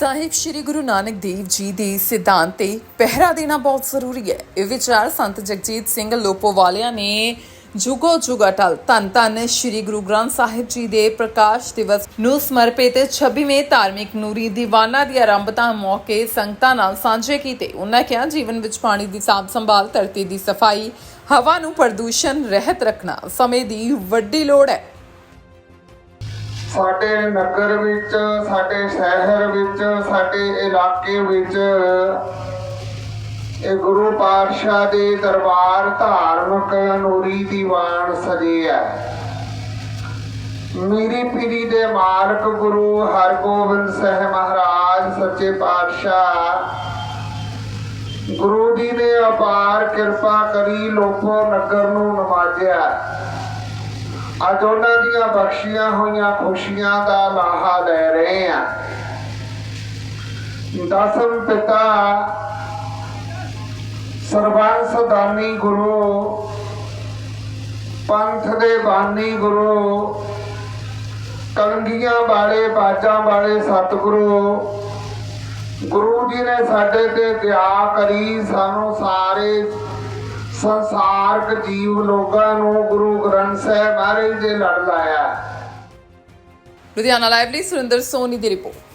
ਸਾਹਿਬ ਸ੍ਰੀ ਗੁਰੂ ਨਾਨਕ ਦੇਵ ਜੀ ਦੇ ਸਿਧਾਂਤ ਤੇ ਪਹਿਰਾ ਦੇਣਾ ਬਹੁਤ ਜ਼ਰੂਰੀ ਹੈ। ਇਹ ਵਿਚਾਰ ਸੰਤ ਜਗਜੀਤ ਸਿੰਘ ਲੋਪੋਵਾਲਿਆ ਨੇ ਜੁਗੋ ਜੁਗ ਅਟਲ ਧੰਨ ਧੰਨ ਸ੍ਰੀ ਗੁਰੂ ਗ੍ਰੰਥ ਸਾਹਿਬ ਜੀ ਦੇ ਪ੍ਰਕਾਸ਼ ਦਿਵਸ ਨੂੰ ਸਮਰਪਿਤ 26ਵੇਂ ਧਾਰਮਿਕ ਨੂਰੀ ਦੀਵਾਨਾ ਦੀ ਆਰੰਭਤਾ ਮੌਕੇ ਸੰਗਤਾਂ ਨਾਲ ਸਾਂਝੇ ਕੀਤੇ। ਉਹਨਾਂ ਕਿਹਾ, ਜੀਵਨ ਵਿੱਚ ਪਾਣੀ ਦੀ ਸਾਂਭ ਸੰਭਾਲ, ਧਰਤੀ ਦੀ ਸਫ਼ਾਈ, ਹਵਾ ਨੂੰ ਪ੍ਰਦੂਸ਼ਣ, ਰਹਿਤ ਰੱਖਣਾ ਸਮੇਂ ਦੀ ਵੱਡੀ ਲੋੜ ਹੈ। ਸਾਡੇ ਨਗਰ ਵਿੱਚ, ਸਾਡੇ ਸ਼ਹਿਰ ਵਿੱਚ, ਸਾਡੇ ਇਲਾਕੇ ਵਿੱਚ ਇਹ ਗੁਰੂ ਪਾਤਸ਼ਾਹ ਦੇ ਦਰਬਾਰ ਧਾਰਮਿਕ ਨੂਰੀ ਦੀਵਾਨ ਸਜੇ ਹੈ। ਮੀਰੀ ਪੀਰੀ ਦੇ ਮਾਲਕ ਗੁਰੂ ਹਰਗੋਬਿੰਦ ਸਾਹਿਬ ਮਹਾਰਾਜ, ਸੱਚੇ ਪਾਤਸ਼ਾਹ, ਗੁਰੂ ਜੀ ਨੇ ਅਪਾਰ ਕਿਰਪਾ ਕਰੀ ਲੋਕੋ ਨਗਰ ਨੂੰ ਨਵਾਜਿਆ। ਅੱਜ ਉਹਨਾਂ ਦੀਆਂ ਬਖਸ਼ੀਆਂ ਹੋਈਆਂ ਖੁਸ਼ੀਆਂ ਦਾ ਲਾਹਾ ਲੈ ਰਹੇ ਆ ਦਸਮ ਪਿਤਾ ਸਰਬੰਸ ਦਾਨੀ ਗੁਰੂ, ਪੰਥ ਦੇ ਬਾਨੀ ਗੁਰੂ, ਕਲੰਗੀਆਂ ਵਾਲੇ, ਬਾਜਾਂ ਵਾਲੇ ਸਤਿਗੁਰੂ, ਗੁਰੂ ਜੀ ਨੇ ਸਾਡੇ ਤੇ ਦਇਆ ਕਰੀ, ਸਾਨੂੰ ਸਾਰੇ ਸੰਸਾਰਕ ਜੀਵ ਲੋਕਾਂ ਨੂੰ ਗੁਰੂ ਗ੍ਰੰਥ ਸਾਹਿਬ ਮਹਾਰਾਜ ਦੇ ਲੜ ਲਾਇਆ। ਲੁਧਿਆਣਾ ਲਾਈਵ ਲਈ ਸੁਰਿੰਦਰ ਸੋਨੀ ਦੀ ਰਿਪੋਰਟ।